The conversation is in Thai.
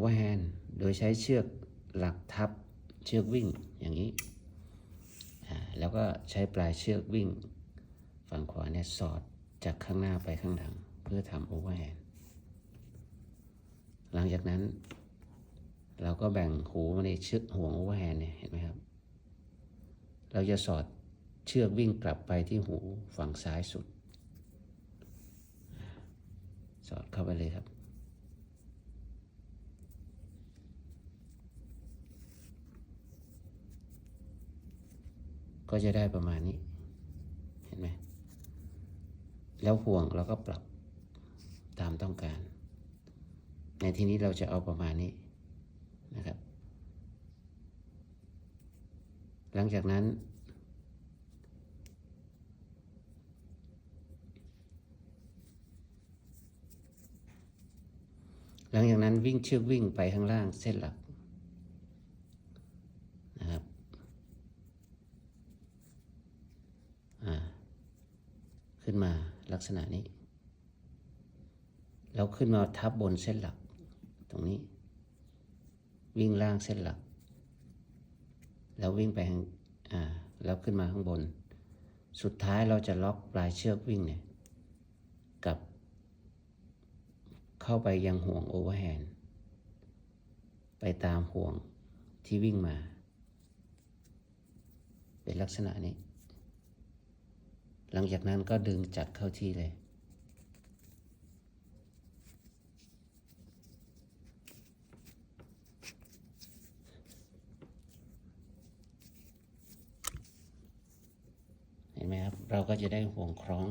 เวอร์แฮนด์โดยใช้เชือกหลักทับเชือกวิ่งอย่างนี้ แล้วก็ใช้ปลายเชือกวิ่ง ฝั่งขวาเนี่ยสอดจากข้างหน้าไปข้างหลัง เพื่อทำโอเวอร์แฮนด์หลังจากนั้น เราก็แบ่งหูมาในเชือกห่วงโอเวอร์แฮนด์เนี่ยเห็นไหมครับ เราจะสอดเชือกวิ่งกลับไปที่หูฝั่งซ้ายสุด สอดเข้าไปเลยครับ ก็จะได้ประมาณนี้ เห็นไหม แล้วห่วงเราก็ปรับตามต้องการ ในที่นี้เราจะเอาประมาณนี้นะครับ หลังจากนั้น หลังจากนั้นวิ่งเชือกวิ่งไปข้างล่างเส้นหลักนะครับอ่า ขึ้นมาลักษณะนี้ แล้วขึ้นมาทับบนเส้นหลัก ตรงนี้ วิ่งล่างเส้นหลัก แล้ววิ่งไปข้างอ่าแล้วขึ้นมาข้างบน สุดท้ายเราจะล็อกปลายเชือกวิ่งเนี่ยกับ เข้าไปยังห่วงโอเวอร์แฮนด์ไปตามห่วงที่วิ่งมา เป็นลักษณะนี้ หลังจากนั้นก็ดึงจัดเข้าที่เลย เห็นไหมครับ เราก็จะได้ห่วงคล้อง